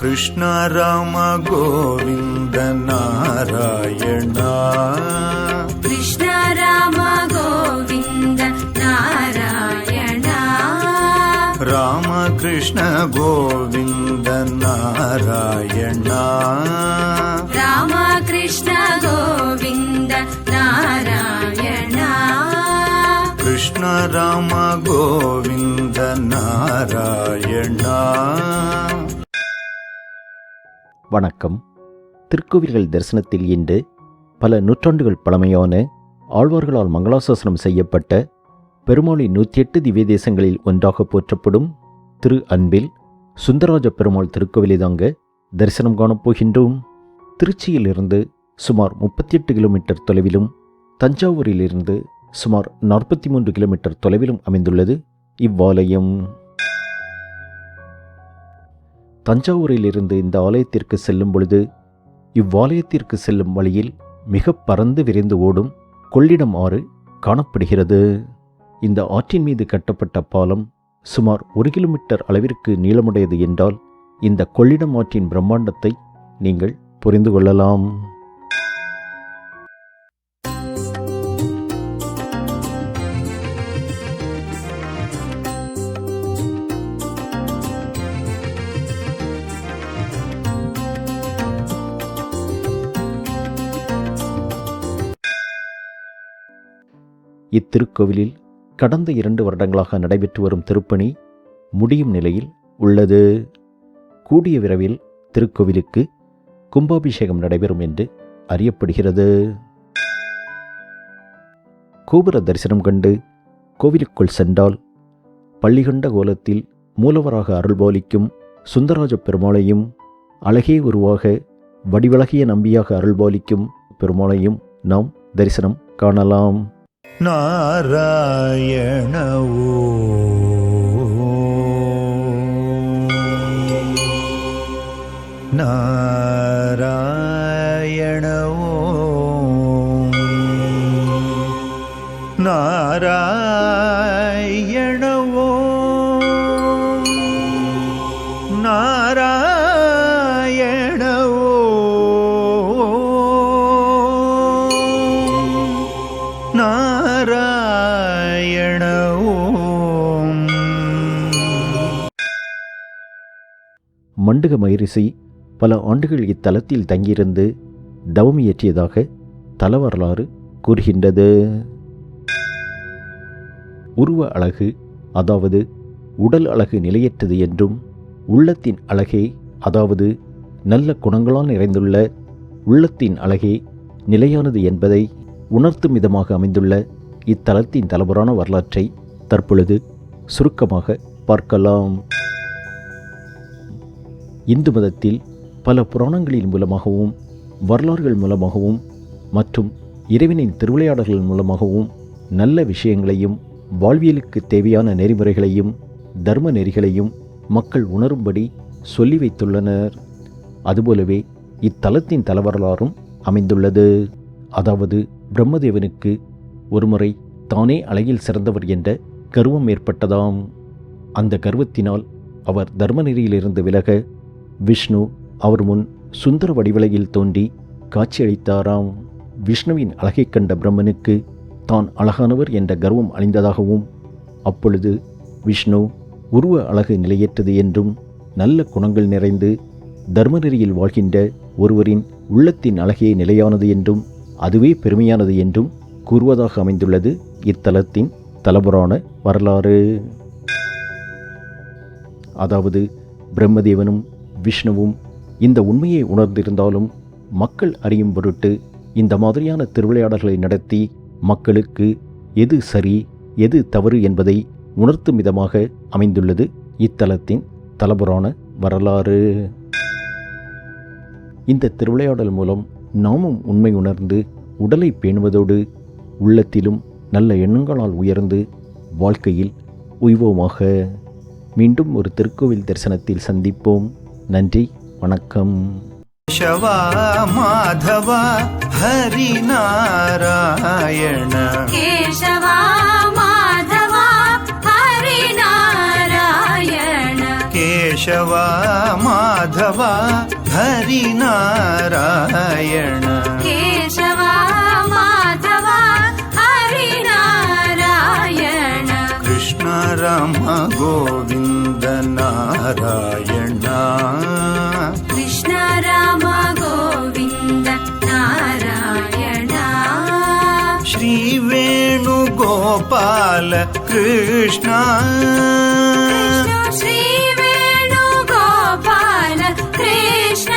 कृष्ण राम गोविन्द नारायण कृष्ण राम गोविन्द नारायण राम कृष्ण गोविन्द नारायण राम कृष्ण गोविन्द नारायण कृष्ण राम गोविन्द नारायण வணக்கம். திருக்கோவில்கள் தரிசனத்தில் இன்று பல நூற்றாண்டுகள் பழமையான ஆழ்வார்களால் மங்களாசாசனம் செய்யப்பட்ட பெருமாளின் நூற்றி எட்டு திவ்ய தேசங்களில் ஒன்றாக போற்றப்படும் திரு அன்பில் சுந்தரராஜ பெருமாள் திருக்கோவிலை தாங்க தரிசனம் காணப் போகின்றோம். திருச்சியிலிருந்து சுமார் முப்பத்தி எட்டு கிலோமீட்டர் தொலைவிலும் தஞ்சாவூரிலிருந்து சுமார் நாற்பத்தி மூன்று கிலோமீட்டர் தொலைவிலும் அமைந்துள்ளது இவ்வாலயம். தஞ்சாவூரிலிருந்து இந்த ஆலயத்திற்கு செல்லும் பொழுது இவ்வாலயத்திற்கு செல்லும் வழியில் மிக பறந்து விரிந்து ஓடும் கொள்ளிடம் ஆறு காணப்படுகிறது. இந்த ஆற்றின் மீது கட்டப்பட்ட பாலம் சுமார் ஒரு கிலோமீட்டர் அளவிற்கு நீளமுடையது என்றால் இந்த கொள்ளிடம் ஆற்றின் பிரம்மாண்டத்தை நீங்கள் புரிந்து கொள்ளலாம். இத்திருக்கோவிலில் கடந்த இரண்டு வருடங்களாக நடைபெற்று வரும் திருப்பணி முடியும் நிலையில் உள்ளது. கூடிய விரைவில் திருக்கோவிலுக்கு கும்பாபிஷேகம் நடைபெறும் என்று அறியப்படுகிறது. கோபுர தரிசனம் கண்டு கோவிலுக்குள் சென்றால் பள்ளிகண்ட கோலத்தில் மூலவராக அருள்பாலிக்கும் சுந்தராஜ பெருமாளையும் அழகே உருவாக வடிவழகிய நம்பியாக அருள்பாலிக்கும் பெருமாளையும் நாம் தரிசனம் காணலாம். நாராயணவோ. நாராயணவோ. நாராயண மண்டுக மகரிஷி பல ஆண்டுகள் இத்தலத்தில் தங்கியிருந்து தவம் இயற்றியதாக தல வரலாறு கூறுகின்றது. உருவ அழகு அதாவது உடல் அழகு நிலையற்றது என்றும் உள்ளத்தின் அழகே அதாவது நல்ல குணங்களால் நிறைந்துள்ள உள்ளத்தின் அழகே நிலையானது என்பதை உணர்த்தும் விதமாக அமைந்துள்ள இத்தலத்தின் தலபுரான வரலாற்றை தற்பொழுது சுருக்கமாக பார்க்கலாம். இந்து மதத்தில் பல புராணங்களின் மூலமாகவும் வரலாறுகள் மூலமாகவும் மற்றும் இறைவனின் திருவிளையாடல்கள் மூலமாகவும் நல்ல விஷயங்களையும் வாழ்வியலுக்கு தேவையான நெறிமுறைகளையும் தர்ம நெறிகளையும் மக்கள் உணரும்படி சொல்லி வைத்துள்ளனர். அதுபோலவே இத்தலத்தின் தலவரலாறும் அமைந்துள்ளது. அதாவது பிரம்மதேவனுக்கு ஒருமுறை தானே அழகில் சிறந்தவர் என்ற கர்வம் ஏற்பட்டதாம். அந்த கர்வத்தினால் அவர் தர்மநெறியிலிருந்து விலக விஷ்ணு அவர் முன் சுந்தர வடிவலையில் தோன்றி காட்சியளித்தாராம். விஷ்ணுவின் அழகைக் கண்ட பிரம்மனுக்கு தான் அழகானவர் என்ற கர்வம் அழிந்ததாகவும் அப்பொழுது விஷ்ணு உருவ அழகு நிலையற்றது என்றும் நல்ல குணங்கள் நிறைந்து தர்மநெறியில் வாழ்கின்ற ஒருவரின் உள்ளத்தின் அழகே நிலையானது என்றும் அதுவே பெருமையானது என்றும் கூறுவதாக அமைந்துள்ளது இத்தலத்தின் தலபுராண வரலாறு. அதாவது பிரம்மதேவனும் விஷ்ணுவும் இந்த உண்மையை உணர்ந்திருந்தாலும் மக்கள் அறியும் பொருட்டு இந்த மாதிரியான திருவிளையாடல்களை நடத்தி மக்களுக்கு எது சரி எது தவறு என்பதை உணர்த்தும் விதமாக அமைந்துள்ளது இத்தலத்தின் தலபுராண வரலாறு. இந்த திருவிளையாடல் மூலம் நாமும் உண்மை உணர்ந்து உடலை பேணுவதோடு உள்ளத்திலும் நல்ல எண்ணங்களால் உயர்ந்து வாழ்க்கையில் உய்வோமாக. மீண்டும் ஒரு திருக்கோவில் தரிசனத்தில் சந்திப்போம். நன்றி வணக்கம் शवा माधव हरिनारायण केशवा माधवा हरिनारायण केशवा मा माधव हरिनारायण केशव माधव हरिनारायण कृष्ण राम गोविन्द नारायण। कृष्ण राम गोविन्द नारायण श्रीवेणुगोपाल कृष्ण। कृष्ण श्रीवेणुगोपाल कृष्ण।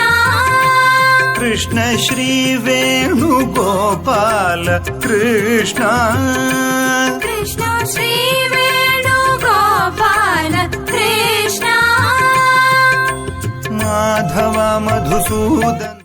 कृष्ण श्रीवेणुगोपाल कृष्ण। कृष्ण श्रीवेणुगोपाल 孤单